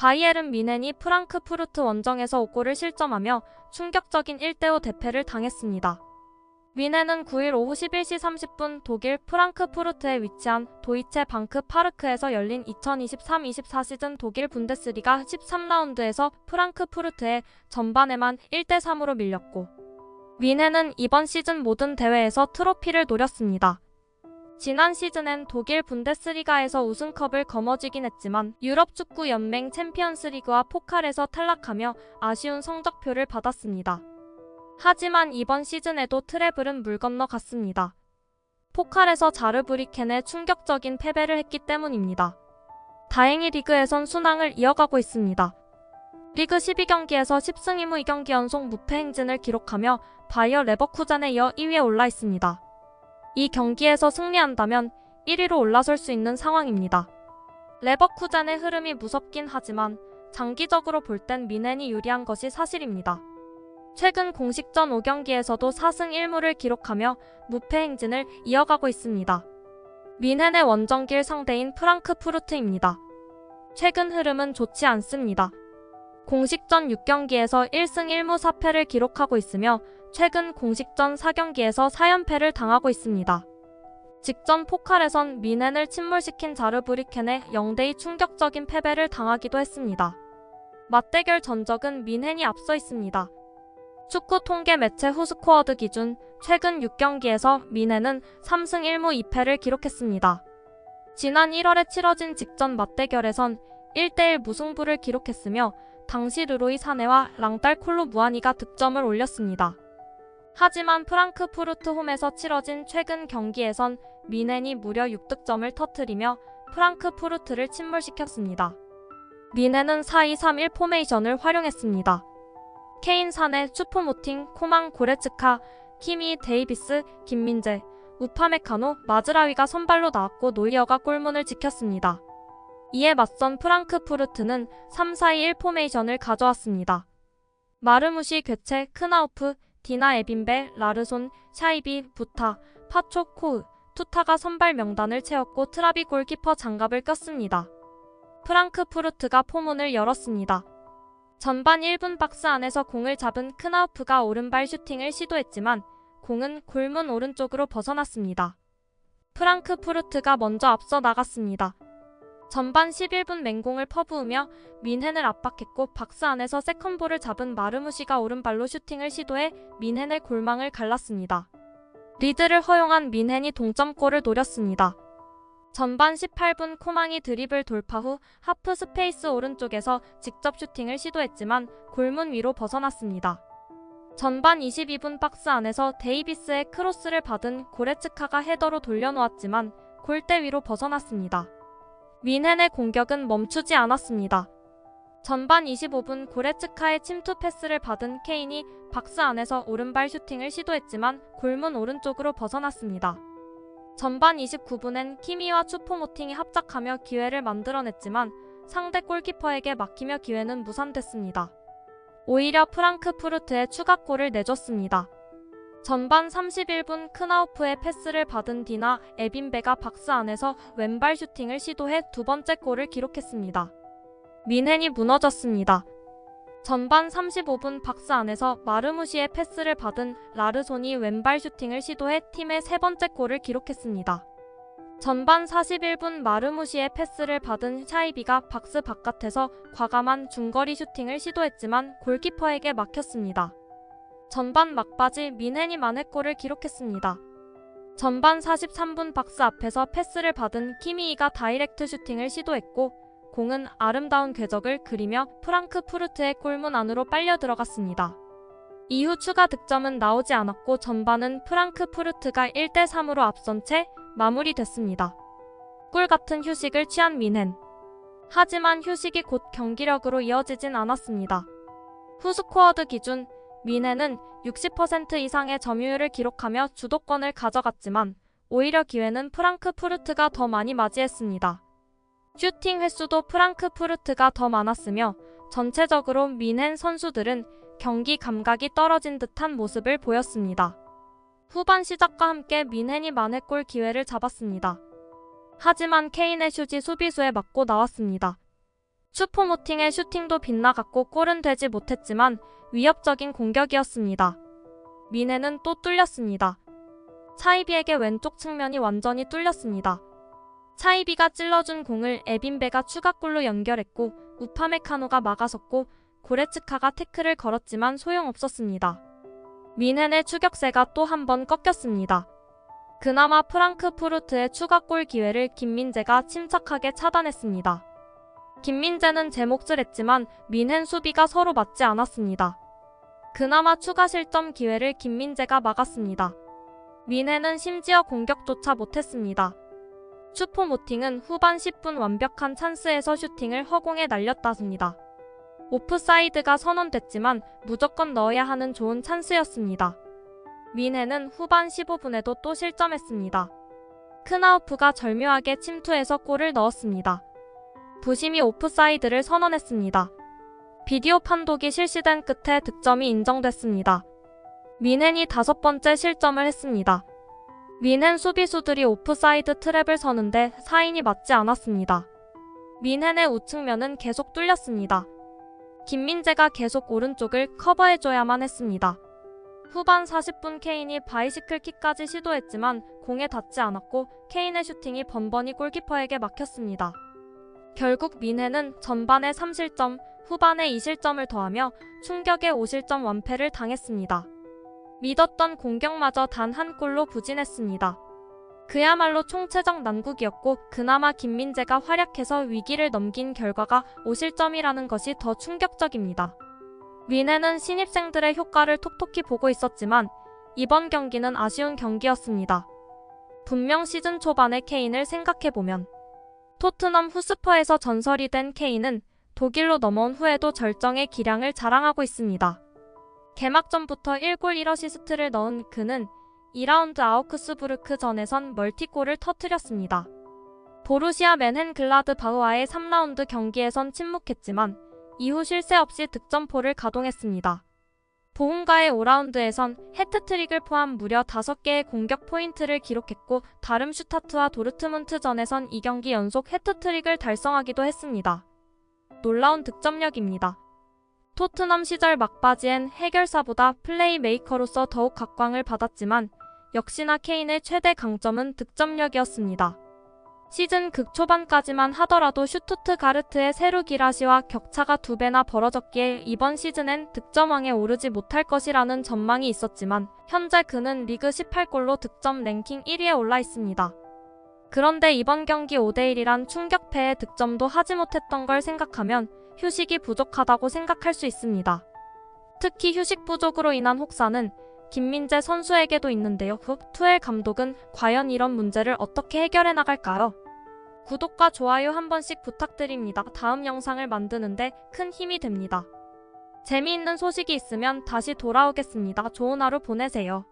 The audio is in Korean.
바이에른 미넨이 프랑크푸르트 원정에서 5골을 실점하며 충격적인 1대5 대패를 당했습니다. 미넨은 9일 오후 11시 30분 독일 프랑크푸르트에 위치한 도이체 방크 파르크에서 열린 2023-24 시즌 독일 분데스리가 13라운드에서 프랑크푸르트에 전반에만 1대3으로 밀렸고 미넨은 이번 시즌 모든 대회에서 트로피를 노렸습니다. 지난 시즌엔 독일 분데스리가에서 우승컵을 거머쥐긴 했지만 유럽 축구 연맹 챔피언스리그와 포칼에서 탈락하며 아쉬운 성적표를 받았습니다. 하지만 이번 시즌에도 트래블은 물 건너 갔습니다. 포칼에서 자르브리켄에 충격적인 패배를 했기 때문입니다. 다행히 리그에선 순항을 이어가고 있습니다. 리그 12경기에서 10승 2무 2경기 연속 무패 행진을 기록하며 바이어 레버쿠잔에 이어 2위에 올라 있습니다. 이 경기에서 승리한다면 1위로 올라설 수 있는 상황입니다. 레버쿠잔의 흐름이 무섭긴 하지만 장기적으로 볼 땐 미넨이 유리한 것이 사실입니다. 최근 공식전 5경기에서도 4승 1무를 기록하며 무패 행진을 이어가고 있습니다. 미넨의 원정길 상대인 프랑크푸르트입니다. 최근 흐름은 좋지 않습니다. 공식전 6경기에서 1승 1무 4패를 기록하고 있으며 최근 공식전 4경기에서 4연패를 당하고 있습니다. 직전 포칼에선 미넨을 침몰시킨 자르브리켄에 0대2 충격적인 패배를 당하기도 했습니다. 맞대결 전적은 미넨이 앞서 있습니다. 축구 통계 매체 후스코어드 기준 최근 6경기에서 미넨은 3승 1무 2패를 기록했습니다. 지난 1월에 치러진 직전 맞대결에선 1대1 무승부를 기록했으며 당시 르로이 사네와 랑딸 콜로 무아니가 득점을 올렸습니다. 하지만 프랑크푸르트 홈에서 치러진 최근 경기에선 미넨이 무려 6득점을 터뜨리며 프랑크푸르트를 침몰시켰습니다. 미넨은 4-2-3-1 포메이션을 활용했습니다. 케인 사네, 슈퍼모팅, 코망 고레츠카, 키미, 데이비스, 김민재, 우파메카노, 마즈라위가 선발로 나왔고 노이어가 골문을 지켰습니다. 이에 맞선 프랑크푸르트는 3-4-2-1 포메이션을 가져왔습니다. 마르무시, 괴체, 크나우프, 디나 에빈베, 라르손, 샤이비, 부타, 파초, 코으, 투타가 선발 명단을 채웠고 트라비 골키퍼 장갑을 꼈습니다. 프랑크푸르트가 포문을 열었습니다. 전반 1분 박스 안에서 공을 잡은 크나우프가 오른발 슈팅을 시도했지만 공은 골문 오른쪽으로 벗어났습니다. 프랑크푸르트가 먼저 앞서 나갔습니다. 전반 11분 맹공을 퍼부으며 민헨을 압박했고 박스 안에서 세컨볼을 잡은 마르무시가 오른발로 슈팅을 시도해 민헨의 골망을 갈랐습니다. 리드를 허용한 민헨이 동점골을 노렸습니다. 전반 18분 코망이 드리블 돌파 후 하프 스페이스 오른쪽에서 직접 슈팅을 시도했지만 골문 위로 벗어났습니다. 전반 22분 박스 안에서 데이비스의 크로스를 받은 고레츠카가 헤더로 돌려놓았지만 골대 위로 벗어났습니다. 민헨의 공격은 멈추지 않았습니다. 전반 25분 고레츠카의 침투 패스를 받은 케인이 박스 안에서 오른발 슈팅을 시도했지만 골문 오른쪽으로 벗어났습니다. 전반 29분엔 키미와 추포모팅이 합작하며 기회를 만들어냈지만 상대 골키퍼에게 막히며 기회는 무산됐습니다. 오히려 프랑크푸르트에 추가골을 내줬습니다. 전반 31분 크나우프의 패스를 받은 디나 에빈베가 박스 안에서 왼발 슈팅을 시도해 두 번째 골을 기록했습니다. 민헨이 무너졌습니다. 전반 35분 박스 안에서 마르무시의 패스를 받은 라르손이 왼발 슈팅을 시도해 팀의 세 번째 골을 기록했습니다. 전반 41분 마르무시의 패스를 받은 샤이비가 박스 바깥에서 과감한 중거리 슈팅을 시도했지만 골키퍼에게 막혔습니다. 전반 막바지 민헨이 만회골을 기록했습니다. 전반 43분 박스 앞에서 패스를 받은 키미이가 다이렉트 슈팅을 시도했고 공은 아름다운 궤적을 그리며 프랑크푸르트의 골문 안으로 빨려 들어갔습니다. 이후 추가 득점은 나오지 않았고 전반은 프랑크푸르트가 1대3으로 앞선 채 마무리됐습니다. 꿀 같은 휴식을 취한 민헨. 하지만 휴식이 곧 경기력으로 이어지진 않았습니다. 후스코어드 기준 민헨은 60% 이상의 점유율을 기록하며 주도권을 가져갔지만 오히려 기회는 프랑크푸르트가 더 많이 맞이했습니다. 슈팅 횟수도 프랑크푸르트가 더 많았으며 전체적으로 민헨 선수들은 경기 감각이 떨어진 듯한 모습을 보였습니다. 후반 시작과 함께 민헨이 만회골 기회를 잡았습니다. 하지만 케인의 슛이 수비수에 맞고 나왔습니다. 슈퍼모팅의 슈팅도 빗나갔고 골은 되지 못했지만 위협적인 공격이었습니다. 미네는 또 뚫렸습니다. 차이비에게 왼쪽 측면이 완전히 뚫렸습니다. 차이비가 찔러준 공을 에빈베가 추가골로 연결했고 우파메카노가 막아섰고 고레츠카가 태클을 걸었지만 소용없었습니다. 미넨의 추격세가 또 한 번 꺾였습니다. 그나마 프랑크푸르트의 추가골 기회를 김민재가 침착하게 차단했습니다. 김민재는 제 몫을 했지만 민헨 수비가 서로 맞지 않았습니다. 그나마 추가 실점 기회를 김민재가 막았습니다. 민헨은 심지어 공격조차 못했습니다. 슈퍼모팅은 후반 10분 완벽한 찬스에서 슈팅을 허공에 날렸다습니다. 오프사이드가 선언됐지만 무조건 넣어야 하는 좋은 찬스였습니다. 민해는 후반 15분에도 또 실점했습니다. 크나우프가 절묘하게 침투해서 골을 넣었습니다. 부심이 오프사이드를 선언했습니다. 비디오 판독이 실시된 끝에 득점이 인정됐습니다. 민헨이 다섯 번째 실점을 했습니다. 민헨 수비수들이 오프사이드 트랩을 서는데 사인이 맞지 않았습니다. 민헨의 우측면은 계속 뚫렸습니다. 김민재가 계속 오른쪽을 커버해줘야만 했습니다. 후반 40분 케인이 바이시클 킥까지 시도했지만 공에 닿지 않았고 케인의 슈팅이 번번이 골키퍼에게 막혔습니다. 결국 민해는 전반에 3실점, 후반에 2실점을 더하며 충격의 5실점 완패를 당했습니다. 믿었던 공격마저 단 한 골로 부진했습니다. 그야말로 총체적 난국이었고 그나마 김민재가 활약해서 위기를 넘긴 결과가 5실점이라는 것이 더 충격적입니다. 민해는 신입생들의 효과를 톡톡히 보고 있었지만 이번 경기는 아쉬운 경기였습니다. 분명 시즌 초반의 케인을 생각해보면 토트넘 후스퍼에서 전설이 된 케인은 독일로 넘어온 후에도 절정의 기량을 자랑하고 있습니다. 개막전부터 1골 1어시스트를 넣은 그는 2라운드 아우크스부르크 전에선 멀티골을 터뜨렸습니다. 보루시아 맨헨 글라드 바우아의 3라운드 경기에선 침묵했지만 이후 쉴새 없이 득점포를 가동했습니다. 보훈가의 5라운드에선 해트트릭을 포함 무려 5개의 공격 포인트를 기록했고 다름슈타트와 도르트문트전에선 2경기 연속 해트트릭을 달성하기도 했습니다. 놀라운 득점력입니다. 토트넘 시절 막바지엔 해결사보다 플레이메이커로서 더욱 각광을 받았지만 역시나 케인의 최대 강점은 득점력이었습니다. 시즌 극초반까지만 하더라도 슈투트가르트의 세루 기라시와 격차가 두 배나 벌어졌기에 이번 시즌엔 득점왕에 오르지 못할 것이라는 전망이 있었지만 현재 그는 리그 18골로 득점 랭킹 1위에 올라 있습니다. 그런데 이번 경기 5대1이란 충격패에 득점도 하지 못했던 걸 생각하면 휴식이 부족하다고 생각할 수 있습니다. 특히 휴식 부족으로 인한 혹사는 김민재 선수에게도 있는데요. 흑 투엘 감독은 과연 이런 문제를 어떻게 해결해 나갈까요? 구독과 좋아요 한 번씩 부탁드립니다. 다음 영상을 만드는데 큰 힘이 됩니다. 재미있는 소식이 있으면 다시 돌아오겠습니다. 좋은 하루 보내세요.